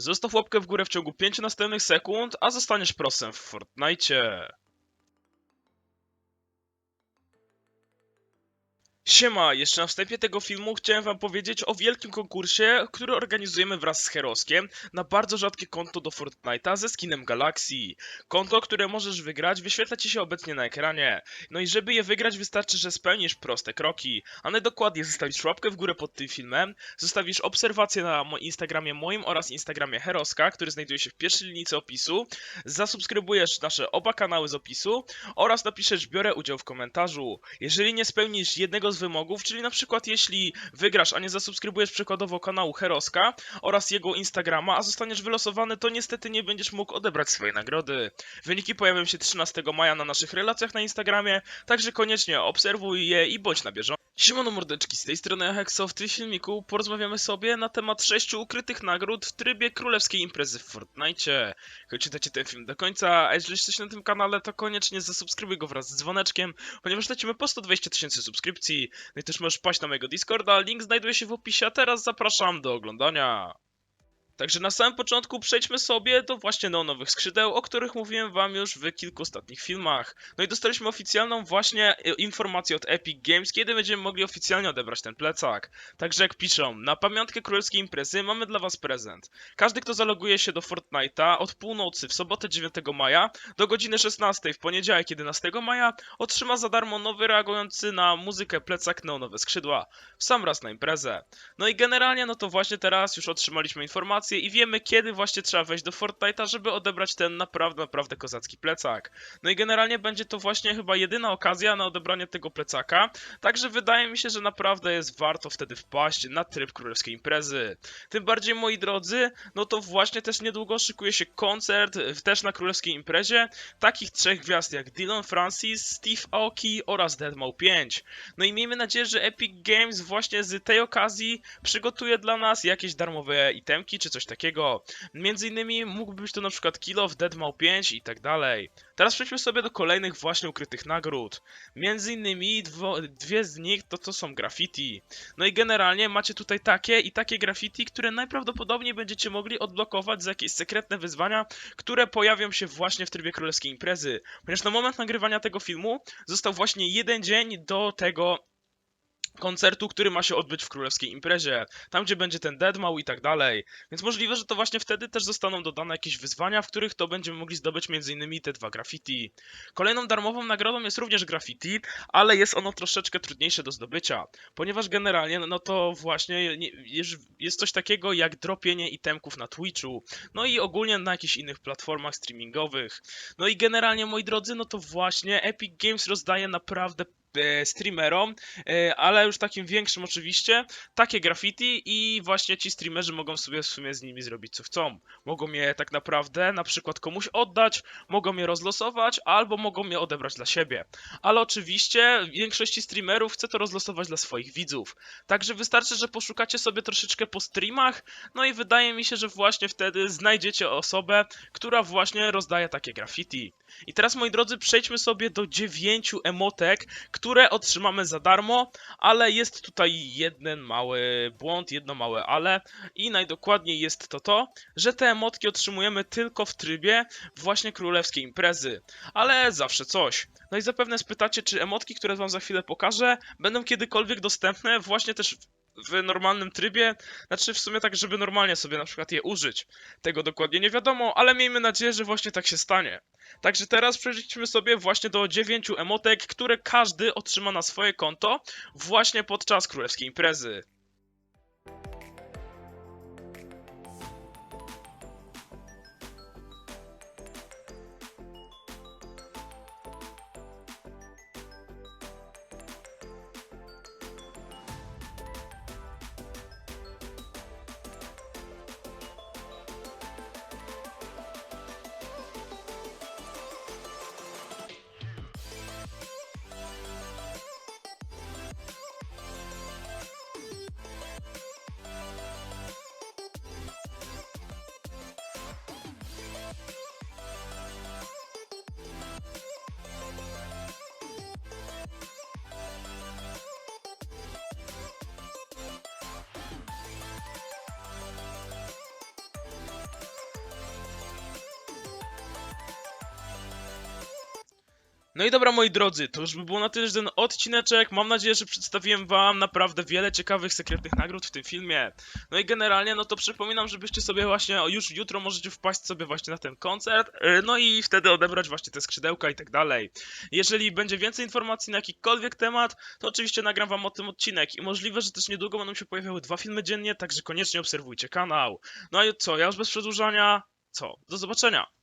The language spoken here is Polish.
Zostaw łapkę w górę w ciągu 5 następnych sekund, a zostaniesz prosem w Fortnite. Siema, jeszcze na wstępie tego filmu chciałem wam powiedzieć o wielkim konkursie, który organizujemy wraz z Heroskiem na bardzo rzadkie konto do Fortnite'a ze skinem Galaxy. Konto, które możesz wygrać, wyświetla ci się obecnie na ekranie. No i żeby je wygrać wystarczy, że spełnisz proste kroki, a najdokładniej zostawisz łapkę w górę pod tym filmem, zostawisz obserwację na Instagramie moim oraz Instagramie Heroska, który znajduje się w pierwszej linijce opisu, zasubskrybujesz nasze oba kanały z opisu oraz napiszesz biorę udział w komentarzu. Jeżeli nie spełnisz jednego z wymogów, czyli na przykład jeśli wygrasz, a nie zasubskrybujesz przykładowo kanału Heroska oraz jego Instagrama, a zostaniesz wylosowany, to niestety nie będziesz mógł odebrać swojej nagrody. Wyniki pojawią się 13 maja na naszych relacjach na Instagramie, także koniecznie obserwuj je i bądź na bieżąco. Siemano mordeczki, z tej strony Hexo. W tym filmiku porozmawiamy sobie na temat sześciu ukrytych nagród w trybie królewskiej imprezy w Fortnite. Choć ten film do końca, a jeżeli jesteś na tym kanale, to koniecznie zasubskrybuj go wraz z dzwoneczkiem, ponieważ lecimy po 120 tysięcy subskrypcji. No i też możesz paść na mojego Discorda, link znajduje się w opisie, a teraz zapraszam do oglądania. Także na samym początku przejdźmy sobie do właśnie neonowych skrzydeł, o których mówiłem wam już w kilku ostatnich filmach. No i dostaliśmy oficjalną właśnie e, informację od Epic Games, kiedy będziemy mogli oficjalnie odebrać ten plecak. Także jak piszą, na pamiątkę królewskiej imprezy mamy dla was prezent. Każdy, kto zaloguje się do Fortnite'a od północy w sobotę 9 maja do godziny 16 w poniedziałek 11 maja otrzyma za darmo nowy reagujący na muzykę plecak neonowe skrzydła. W sam raz na imprezę. No i generalnie, no to właśnie teraz już otrzymaliśmy informację i wiemy, kiedy właśnie trzeba wejść do Fortnite'a, żeby odebrać ten naprawdę, naprawdę kozacki plecak. No i generalnie będzie to właśnie chyba jedyna okazja na odebranie tego plecaka, także wydaje mi się, że naprawdę jest warto wtedy wpaść na tryb królewskiej imprezy. Tym bardziej, moi drodzy, no to właśnie też niedługo szykuje się koncert w- też na królewskiej imprezie takich trzech gwiazd jak Dylan Francis, Steve Aoki oraz Deadmau 5. No i miejmy nadzieję, że Epic Games właśnie z tej okazji przygotuje dla nas jakieś darmowe itemki czy coś takiego. Między innymi mógłby być to na przykład Kill of Deadmau 5 i tak dalej. Teraz przejdźmy sobie do kolejnych właśnie ukrytych nagród. Między innymi dwo, dwie z nich to to są graffiti. No i generalnie macie tutaj takie i takie graffiti, które najprawdopodobniej będziecie mogli odblokować za jakieś sekretne wyzwania, które pojawią się właśnie w trybie królewskiej imprezy. Ponieważ na moment nagrywania tego filmu został właśnie jeden dzień do tego koncertu, który ma się odbyć w królewskiej imprezie, tam gdzie będzie ten deadmau i tak dalej. Więc możliwe, że to właśnie wtedy też zostaną dodane jakieś wyzwania, w których to będziemy mogli zdobyć m.in. te dwa graffiti. Kolejną darmową nagrodą jest również graffiti, ale jest ono troszeczkę trudniejsze do zdobycia, ponieważ generalnie no to właśnie nie- jest- coś takiego jak dropienie itemków na Twitchu, no i ogólnie na jakichś innych platformach streamingowych. No i generalnie, moi drodzy, no to właśnie Epic Games rozdaje naprawdę streamerom, e, ale już takim większym oczywiście, takie graffiti i właśnie ci streamerzy mogą sobie w sumie z nimi zrobić co chcą. Mogą je tak naprawdę na przykład komuś oddać, mogą je rozlosować, albo mogą je odebrać dla siebie. Ale oczywiście większości streamerów chce to rozlosować dla swoich widzów. Także wystarczy, że poszukacie sobie troszeczkę po streamach, no i wydaje mi się, że właśnie wtedy znajdziecie osobę, która właśnie rozdaje takie graffiti. I teraz moi drodzy, przejdźmy sobie do dziewięciu emotek, które otrzymamy za darmo, ale jest tutaj jeden mały błąd, jedno małe ale i najdokładniej jest to to, że te emotki otrzymujemy tylko w trybie właśnie królewskiej imprezy, ale zawsze coś. No i zapewne spytacie, czy emotki, które wam za chwilę pokażę, będą kiedykolwiek dostępne właśnie też w- normalnym trybie, znaczy w sumie tak, żeby normalnie sobie na przykład je użyć. Tego dokładnie nie wiadomo, ale miejmy nadzieję, że właśnie tak się stanie. Także teraz przejdźmy sobie właśnie do dziewięciu emotek, które każdy otrzyma na swoje konto właśnie podczas królewskiej imprezy. No i dobra moi drodzy, to już by było na tyle że ten odcineczek. Mam nadzieję, że przedstawiłem wam naprawdę wiele ciekawych sekretnych nagród w tym filmie. No i generalnie, no to przypominam, żebyście sobie właśnie, już jutro możecie wpaść sobie właśnie na ten koncert, yy, no i wtedy odebrać właśnie te skrzydełka i tak dalej. Jeżeli będzie więcej informacji na jakikolwiek temat, to oczywiście nagram wam o tym odcinek i możliwe, że też niedługo będą się pojawiały dwa filmy dziennie, także koniecznie obserwujcie kanał. No i co, ja już bez przedłużania, co, do zobaczenia.